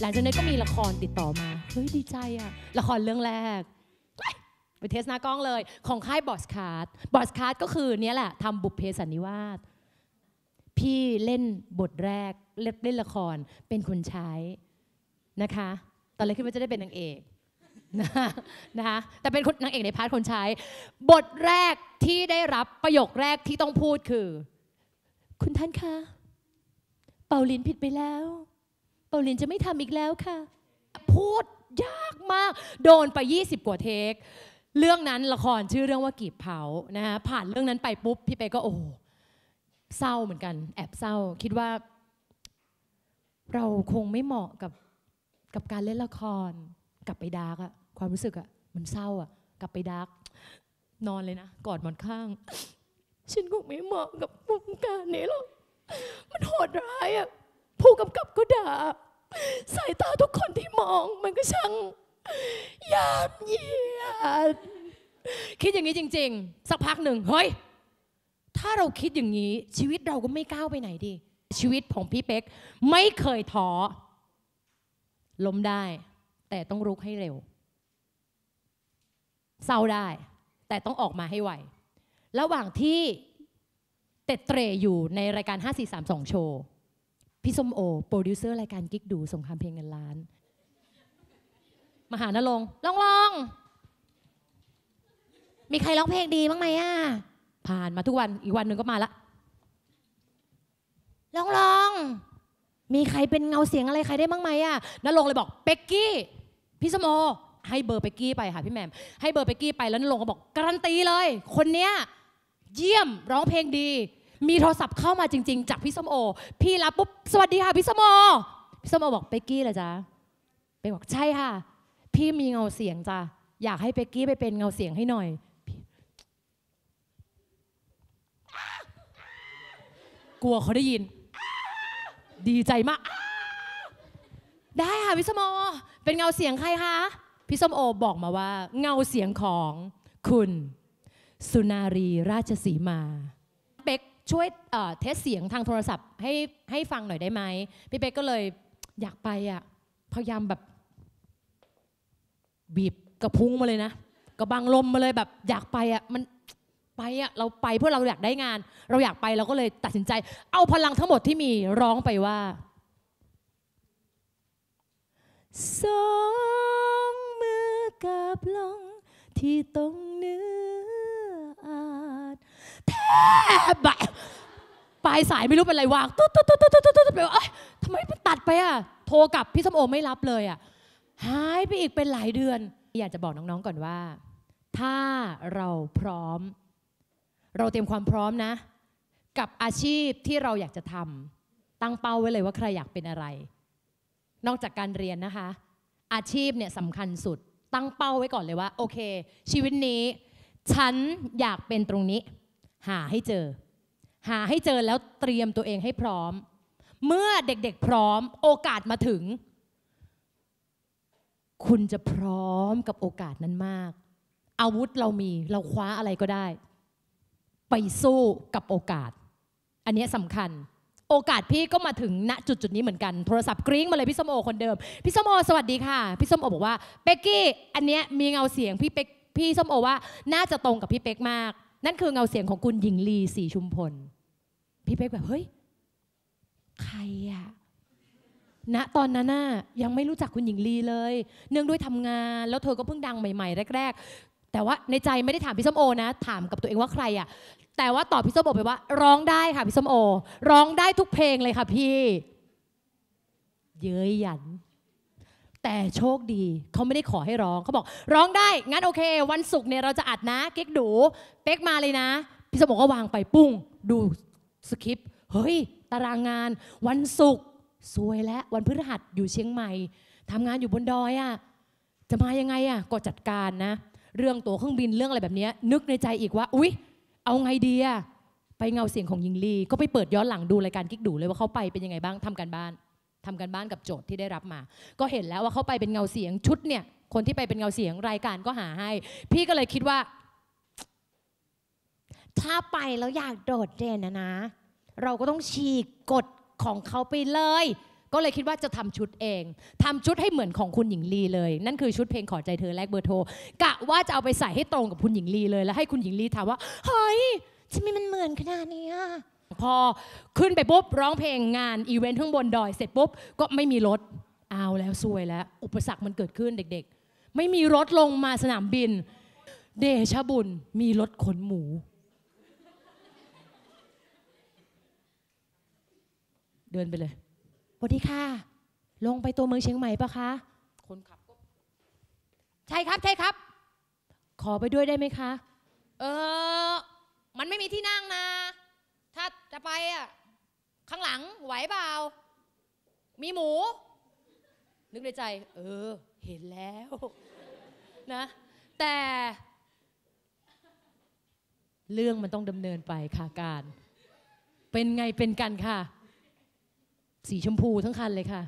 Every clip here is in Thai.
หลังจากนั้นก็มีละครติดต่อมา เฮ้ยดีใจอะละครเรื่องแรก ไปเทสหน้ากล้องเลย ของค่ายบอสคาร์ดบอสคาร์ดก็คือเนี้ยแหละทำบุพเพสันนิวาสพี่เล่นบทแรกเล่นละครเป็นคนใช้นะคะ ตอนแรกคิดว่าจะได้เป็นนางเอกนะคะแต่เป็นคนนางเอกในพาร์ทคนใช้ บทแรกที่ได้รับประโยคแรกที่ต้องพูดคือ คุณท่านคะ เป่าลินผิดไปแล้ว เปาลินจะไม่ทำอีกแล้วค่ะ พูดยากมาก โดนไป 20 กว่าเทค เรื่องนั้นละครชื่อเรื่องว่ากีบเผานะคะผ่านเรื่องนั้นไปปุ๊บ พี่เปก็โอ้เศร้าเหมือนกัน แอบเศร้า คิดว่า เราคงไม่เหมาะกับกับการเล่นละคร กลับไปดาร์กอะความรู้สึกอะมันเศร้าอะกลับไปดาร์กนอนเลยนะ กอดหมอนข้าง ฉันคงไม่เหมาะกับวงการนี้หรอกมันโหดร้ายอะ ผู้กำกับก็ด่า สายตาทุกคนที่มองมันก็ช่างยามเยียดคิดอย่างนี้จริง ๆ สักพักหนึ่งเฮ้ย ถ้าเราคิดอย่างนี้ชีวิตเราก็ไม่ก้าวไปไหนดิชีวิตของพี่เป๊กไม่เคยท้อล้มได้ แต่ต้องรุกให้เร็ว เศร้าได้ แต่ต้องออกมาให้ไว ระหว่างที่เต็ดเตรอยู่ในรายการ 5432 โชว์ พี่ส้มโอโปรดิวเซอร์รายการกิ๊กดูสงครามเพลงเงินล้านมาหานรงค์ลองลองมีใครร้องเพลงดีบ้างไหมอะผ่านมาทุกวันอีกวันหนึ่งก็มาละลองลองมีใครเป็นเงาเสียงอะไรใครได้บ้างไหมอะนรงค์เลยบอกเป็กกี้พี่สมโอให้เบอร์เป็กกี้ไปค่ะพี่แมมให้เบอร์เป็กกี้ไปแล้วนรงค์ก็บอกการันตีเลย คนเนี้ยเยี่ยมร้องเพลงดี มีโทรศัพท์เข้ามาจริง ๆ จากพี่ส้มโอ พี่รับปุ๊บสวัสดีค่ะพี่ส้มโอพี่ส้มโอบอกเป็กกี้เหรอจ๊ะเป็กบอกใช่ค่ะ พี่มีเงาเสียงจ้ะอยากให้เป็กกี้ไปเป็นเงาเสียงให้หน่อยกลัวเขาได้ยิน ดีใจมาก ได้ค่ะพี่สมโอ เป็นเงาเสียงใครคะ พี่สมโอบอกมาว่า เงาเสียงของคุณ สุนารีราชสีมา ช่วยเอ่อเทสเสียงทางโทรศัพท์ให้ให้ฟังหน่อยได้ไหมพี่เป๊กก็เลยอยากไปอะพยายามแบบบีบกระพุ้งมาเลยนะกระบังลมมาเลยแบบอยากไปอะมันไปอะเราไปเพื่อเราอยากได้งาน เราอยากไปเราก็เลยตัดสินใจ เอาพลังทั้งหมดที่มีร้องไปว่าสองมือกับลงที่ตรงเนื้ออาจแทบแบบ ลายสายไม่รู้เป็นไรวางตุ๊ดตุ๊ดตุ๊ดตุ๊ดตุ๊ดตุ๊ดตุ๊ดไปว่าทำไมมันตัดไปอะโทรกลับพี่สมโอไม่รับเลยอะหายไปอีกเป็นหลายเดือน อยากจะบอกน้องๆก่อนว่า ถ้าเราพร้อม เราเตรียมความพร้อมนะ กับอาชีพที่เราอยากจะทำตั้งเป้าไว้เลยว่าใครอยากเป็นอะไร นอกจากการเรียนนะคะ อาชีพเนี่ยสำคัญสุด ตั้งเป้าไว้ก่อนเลยว่า โอเค ชีวิตนี้ ฉันอยากเป็นตรงนี้ หาให้เจอ หาให้เจอแล้วเตรียมตัวเองให้พร้อม เมื่อเด็กๆพร้อมโอกาสมาถึง คุณจะพร้อมกับโอกาสนั้นมาก อาวุธเรามีเราคว้าอะไรก็ได้ ไปสู้กับโอกาส อันนี้สำคัญ โอกาสพี่ก็มาถึงณจุดจุดนี้เหมือนกัน โทรศัพท์กริ้งมาเลยพี่ส้มโอคนเดิม พี่ส้มโอสวัสดีค่ะ พี่ส้มโอบอกว่าเป๊กกี้อันเนี้ยมีเงาเสียงพี่เป๊กพี่ส้มโอว่าน่าจะตรงกับพี่เป๊กมาก นั่นคือเงาเสียงของคุณหญิงลีศรีชุมพล พี่เป๊กแบบเฮ้ย ใครอะณตอนนั้นน่ะยังไม่รู้จักคุณหญิงลีเลย เนื่องด้วยทำงาน แล้วเธอก็เพิ่งดังใหม่ ๆ แรก ๆ แต่ว่าในใจไม่ได้ถามพี่ส้มโอนะ ถามกับตัวเองว่าใครอะแต่ว่าตอบพี่ส้มโอไปว่า ร้องได้ค่ะพี่ส้มโอ ร้องได้ทุกเพลงเลยค่ะพี่ เย้ยหยัน แต่โชคดีเขาไม่ได้ขอให้ร้องเขาบอกร้องได้ งั้นโอเค วันศุกร์เนี่ยเราจะอัดนะ เก๊กดู เป๊กมาเลยนะ พี่สมบอกก็วางไปปุ้ง ดูสคริปต์เฮ้ย ตารางงาน วันศุกร์สวยแล้ววันพฤหัสอยู่เชียงใหม่ทำงานอยู่บนดอยอะ่ะจะมายังไงอะ่ะก็จัดการนะ เรื่องตัวเครื่องบินเรื่องอะไรแบบนี้นึกในใจอีกว่า อุ๊ย เอาไงดีอะไปเงาเสียงของยิงลีก็ไปเปิดย้อนหลังดูรายการกิ๊กดูเลยว่าเขาไปเป็นยังไงบ้างทำการบ้าน ทำการบ้านกับโจทย์ที่ได้รับมา ก็เห็นแล้วว่าเขาไปเป็นเงาเสียงชุดเนี่ย คนที่ไปเป็นเงาเสียงรายการก็หาให้ พี่ก็เลยคิดว่า ถ้าไปแล้วอยากโดดเด่นนะนะ เราก็ต้องฉีกกฎของเขาไปเลย ก็เลยคิดว่าจะทำชุดเองทำชุดให้เหมือนของคุณหญิงลีเลย นั่นคือชุดเพลงขอใจเธอแลกเบอร์โทรกะว่าจะเอาไปใส่ให้ตรงกับคุณหญิงลีเลย แล้วให้คุณหญิงลีถามว่าเฮ้ยทำไมมันเหมือนขนาดนี้อะ พอขึ้นไปปุ๊บร้องเพลงงานอีเวนต์ข้างบนดอยเสร็จปุ๊บก็ไม่มีรถเอาแล้วซวยแล้ว อุปสรรคมันเกิดขึ้นเด็กๆ ไม่มีรถลงมาสนามบิน เดชะบุญมีรถขนหมู เดินไปเลยสวัสดีค่ะ ลงไปตัวเมืองเชียงใหม่ปะคะ คนขับก็ใช่ครับใช่ครับ ขอไปด้วยได้ไหมคะ เออ มันไม่มีที่นั่งนะ ถ้าจะไปอะข้างหลังไหวเปล่า มีหมู นึกในใจ เออ เห็นแล้วนะ แต่ เรื่องมันต้องดำเนินไปค่ะการ เป็นไงเป็นกันค่ะ สีชมพูทั้งคันเลยค่ะ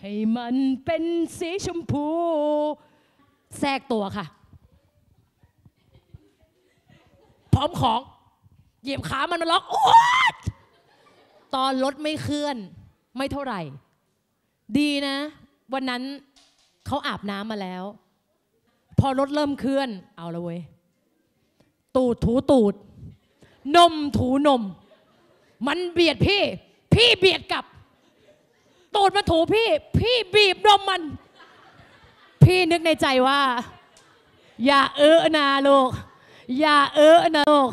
ให้มันเป็นสีชมพู แทรกตัวค่ะ พร้อมของ เหยียบขามันมาล็อกโอ๊ยตอนรถไม่เคลื่อน ไม่เท่าไหร่ ดีนะ วันนั้นเขาอาบน้ำมาแล้ว พอรถเริ่มเคลื่อน เอาละเว้ย ตูดถูตูด นมถูนม มันเบียดพี่ พี่เบียดกลับ ตูดมาถูพี่ พี่บีบนมมัน พี่นึกในใจว่า อย่าเออนาลูก อย่าเออนะลูก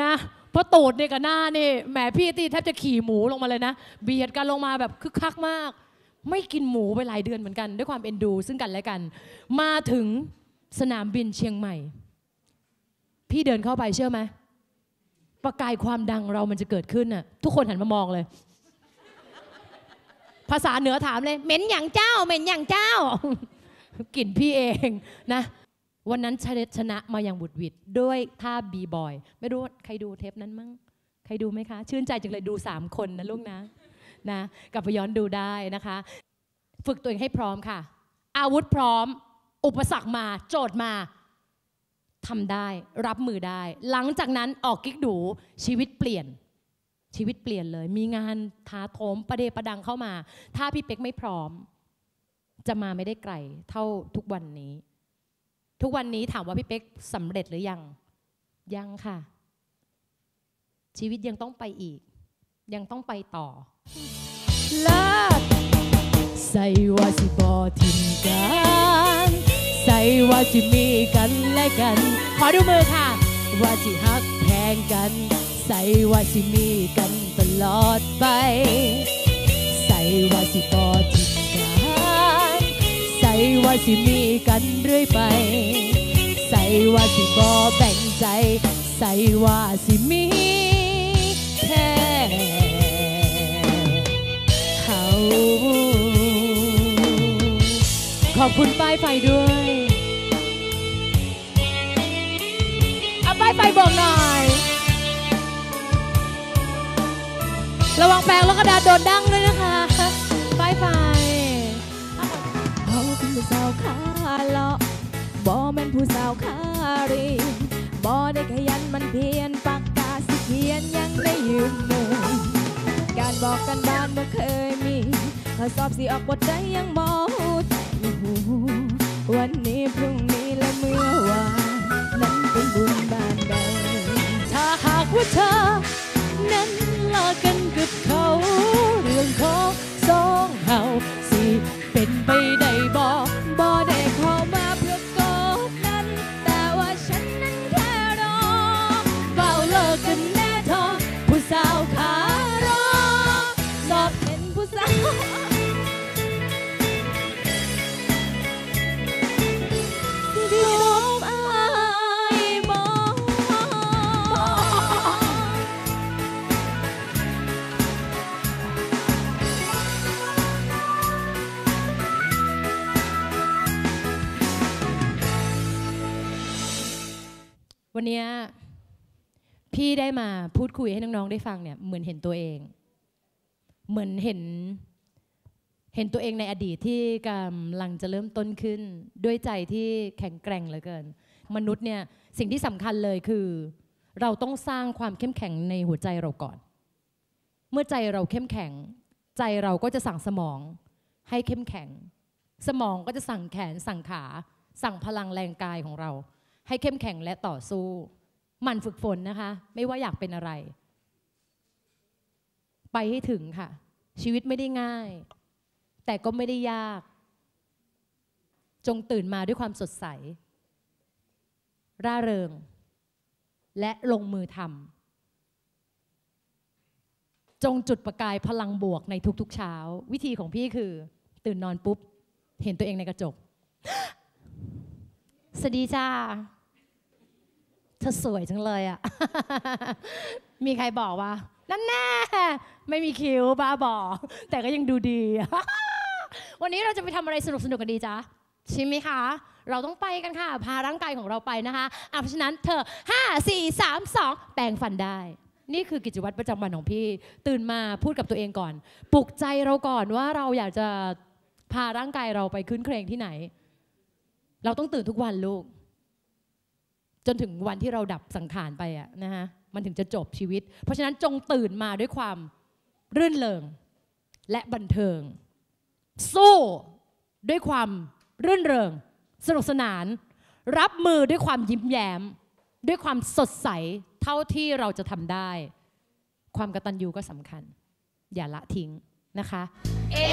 นะ เพราะตูดเนี่ยกับหน้านี่แหมพี่ตีแทบจะขี่หมูลงมาเลยนะ เบียดกันลงมาแบบคึกคักมาก ไม่กินหมูไปหลายเดือนเหมือนกัน ด้วยความเอ็นดู ซึ่งกันและกัน มาถึงสนามบินเชียงใหม่ พี่เดินเข้าไปเชื่อไหมประกายความดังเรามันจะเกิดขึ้นน่ะทุกคนหันมามองเลย ภาษาเหนือถามเลยเหม็นอย่างเจ้าเหม็นอย่างเจ้ากลิ่นพี่เองนะ วันนั้นชนะชนะมาอย่างบุดวิดด้วยท่าบีบอยไม่รู้ใครดูเทปนั้นมั้งใครดูไหมคะ ชื่นใจจังเลยดู 3 คนนะลูกนะนะกลับไปย้อนดูได้นะคะ ฝึกตัวเองให้พร้อมค่ะ อาวุธพร้อม อุปสรรคมาโจทย์มาทำได้รับมือได้ หลังจากนั้นออกกิ๊กดูชีวิตเปลี่ยนชีวิตเปลี่ยนเลย มีงานท้าโถมประเดประดังเข้ามา ถ้าพี่เป็กไม่พร้อม จะมาไม่ได้ไกลเท่าทุกวันนี้ ทุกวันนี้ถามว่าพี่เป๊กสำเร็จหรือยัง ยังค่ะ ชีวิตยังต้องไปอีก ยังต้องไปต่อเลิศใส่ว่าสิบอทิมกันใส่ว่าสิมีกันและกัน ขอดูมือค่ะ ว่าสิฮักแพงกัน ใส่ว่าสิมีกันตลอดไป ใส่ว่าสิบอ ว่าสิมีกันเรื่อยไป ใส่ว่าสิบอแบ่งใจ ใส่ว่าสิมีแค่เขาขอบคุณป้ายไฟด้วยเอาป้ายไฟบอกหน่อย ระวังแปลงแล้วกระดาษโดนดังด้วยนะคะ ผู้สาวขาเลาะบ่แม่นผู้สาวขารีบ่ได้ขยันมันเพียนปากกาสิเขียนยังได้ยืมมือการบอกกันบ้านบ่เคยมีข้อสอบสิออกบทได้ยังบ่ฮู้หูวันนี้พรุ่งนี้และเมื่อวานนั้นเป็นบุญบานใดถ้าหากว่าเธอนั้นลิกกันกับเขา เรื่องของสองเฮา เป็นไปได้บ่บ่ได้ วันนี้พี่ได้มาพูดคุยให้น้องๆได้ฟังเนี่ยเหมือนเห็นตัวเอง เหมือนเห็นเห็นตัวเองในอดีตที่กำลังจะเริ่มต้นขึ้น ด้วยใจที่แข็งแกร่งเหลือเกิน มนุษย์เนี่ยสิ่งที่สำคัญเลยคือ เราต้องสร้างความเข้มแข็งในหัวใจเราก่อน เมื่อใจเราเข้มแข็ง ใจเราก็จะสั่งสมองให้เข้มแข็ง สมองก็จะสั่งแขนสั่งขา สั่งพลังแรงกายของเรา ให้เข้มแข็งและต่อสู้ มันฝึกฝนนะคะ ไม่ว่าอยากเป็นอะไร ไปให้ถึงค่ะ ชีวิตไม่ได้ง่าย แต่ก็ไม่ได้ยาก จงตื่นมาด้วยความสดใส ร่าเริง และลงมือทำจงจุดประกายพลังบวกในทุกๆเช้า วิธีของพี่คือ ตื่นนอนปุ๊บ เห็นตัวเองในกระจกสวัสดีจ้า เธอสวยจังเลยอะมีใครบอกว่า นั่นแน่ ไม่มีคิ้วบ้าบอ แต่ก็ยังดูดี วันนี้เราจะไปทำอะไรสนุกสนุกๆกันดีจ๊ะใช่ไหมคะ เราต้องไปกันค่ะ พาร่างกายของเราไปนะคะอะเพราะฉะนั้นเธอ 5 4 3 2 แปลงฟันได้ นี่คือกิจวัตรประจำวันของพี่ ตื่นมาพูดกับตัวเองก่อน ปลุกใจเราก่อนว่าเราอยากจะพาร่างกายเราไปขึ้นเครงที่ไหน เราต้องตื่นทุกวันลูก จนถึงวันที่เราดับสังขารไปอะนะฮะมันถึงจะจบชีวิต เพราะฉะนั้นจงตื่นมาด้วยความรื่นเริงและบันเทิง สู้ด้วยความรื่นเริง สนุกสนาน รับมือด้วยความยิ้มแย้ม ด้วยความสดใสเท่าที่เราจะทำได้ ความกระตัญญูก็สำคัญ อย่าละทิ้งนะคะเย้